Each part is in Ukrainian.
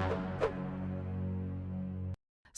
Thank you.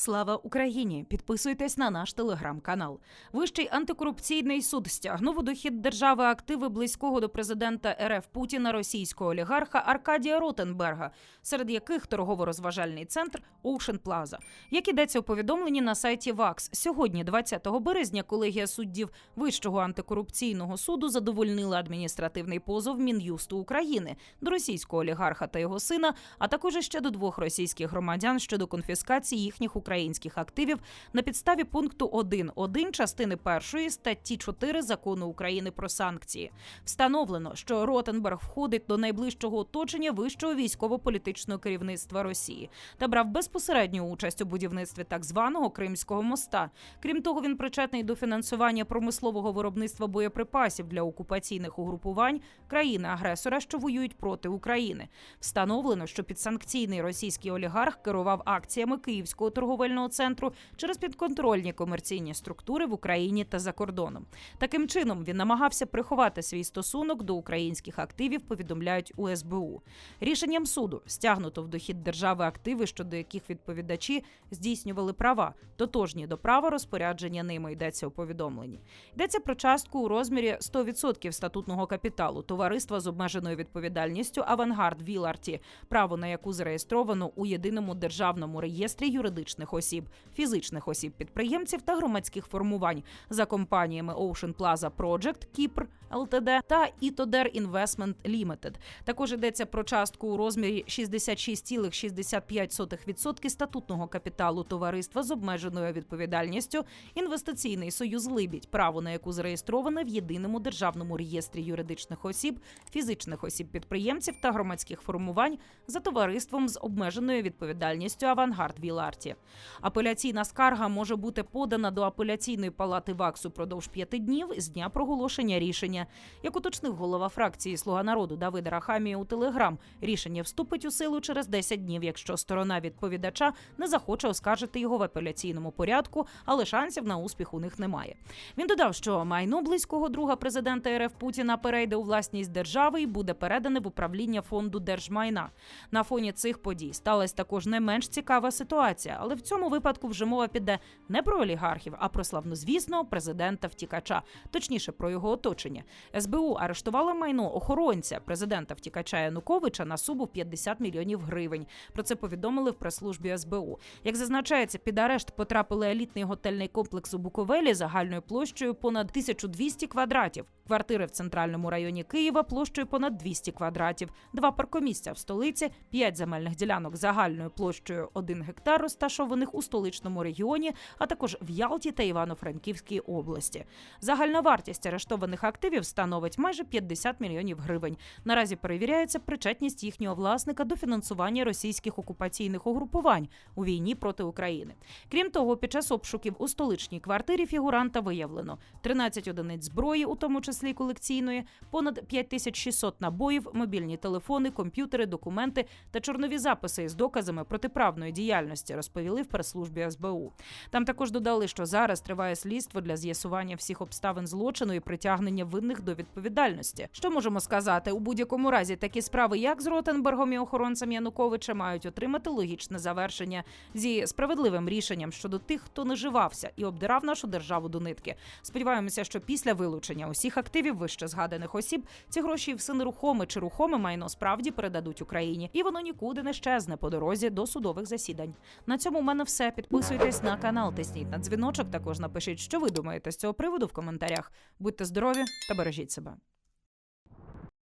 Слава Україні! Підписуйтесь на наш телеграм-канал. Вищий антикорупційний суд стягнув у дохід держави активи близького до президента РФ Путіна російського олігарха Аркадія Ротенберга, серед яких торгово-розважальний центр Ocean Plaza. Як ідеться у повідомленні на сайті ВАКС, сьогодні, 20 березня, колегія суддів Вищого антикорупційного суду задовольнила адміністративний позов Мін'юсту України до російського олігарха та його сина, а також ще до двох російських громадян щодо конфіскації їхніх українських активів на підставі пункту 1.1 частини першої статті 4 закону України про санкції. Встановлено, що Ротенберг входить до найближчого оточення вищого військово-політичного керівництва Росії та брав безпосередню участь у будівництві так званого Кримського моста. Крім того, він причетний до фінансування промислового виробництва боєприпасів для окупаційних угрупувань країни-агресора, що воюють проти України. Встановлено, що підсанкційний російський олігарх керував акціями Київського торговельного центру через підконтрольні комерційні структури в Україні та за кордоном. Таким чином він намагався приховати свій стосунок до українських активів. Повідомляють у СБУ. Рішенням суду стягнуто в дохід держави активи, щодо яких відповідачі здійснювали права, тотожні до права розпорядження ними йдеться у повідомленні. Йдеться про частку у розмірі 100% статутного капіталу товариства з обмеженою відповідальністю Авангард Віларті, право на яку зареєстровано у єдиному державному реєстрі юридичних осіб, фізичних осіб підприємців та громадських формувань за компаніями Ocean Plaza Project, Кіпр ЛТД та Ітодер Investment Limited. Також йдеться про частку у розмірі 66,65% статутного капіталу товариства з обмеженою відповідальністю Інвестиційний союз Либідь, право на яку зареєстроване в єдиному державному реєстрі юридичних осіб, фізичних осіб підприємців та громадських формувань за товариством з обмеженою відповідальністю Авангард Віларті. Апеляційна скарга може бути подана до апеляційної палати ВАКСу продовж п'яти днів з дня проголошення рішення. Як уточнив голова фракції Слуга народу Давида Рахамія у Телеграм, рішення вступить у силу через 10 днів, якщо сторона відповідача не захоче оскаржити його в апеляційному порядку, але шансів на успіх у них немає. Він додав, що майно близького друга президента РФ Путіна перейде у власність держави і буде передане в управління фонду держмайна. На фоні цих подій сталася також не менш цікава ситуація, але в цьому випадку вже мова піде не про олігархів, а про славнозвісного президента втікача, точніше про його оточення. СБУ арештувала майно охоронця президента втікача Януковича на суму в 50 мільйонів гривень. Про це повідомили в прес-службі СБУ. Як зазначається, під арешт потрапили елітний готельний комплекс у Буковелі загальною площею понад 1200 квадратів, квартири в центральному районі Києва площею понад 200 квадратів, два паркомісця в столиці, п'ять земельних ділянок загальною площею 1 гектар, розташованих у столичному регіоні, а також в Ялті та Івано-Франківській області. Загальна вартість арештованих активів становить майже 50 мільйонів гривень. Наразі перевіряється причетність їхнього власника до фінансування російських окупаційних угрупувань у війні проти України. Крім того, під час обшуків у столичній квартирі фігуранта виявлено 13 одиниць зброї, у тому числі колекційної, понад 5600 набоїв, мобільні телефони, комп'ютери, документи та чорнові записи із доказами протиправної діяльності, розповіли в прес-службі СБУ. Там також додали, що зараз триває слідство для з'ясування всіх обставин злочину і притягнення винних до відповідальності. Що можемо сказати? У будь-якому разі такі справи, як з Ротенбергом і охоронцем Януковича, мають отримати логічне завершення зі справедливим рішенням щодо тих, хто наживався і обдирав нашу державу до нитки. Сподіваємося, що після вилучення усіх активів вище згаданих осіб ці гроші все нерухоме чи рухоме майно справді передадуть Україні, і воно нікуди не щезне по дорозі до судових засідань. На цьому мене все. Підписуйтесь на канал, тисніть на дзвіночок. Також напишіть, що ви думаєте з цього приводу в коментарях. Будьте здорові та бережіть себе.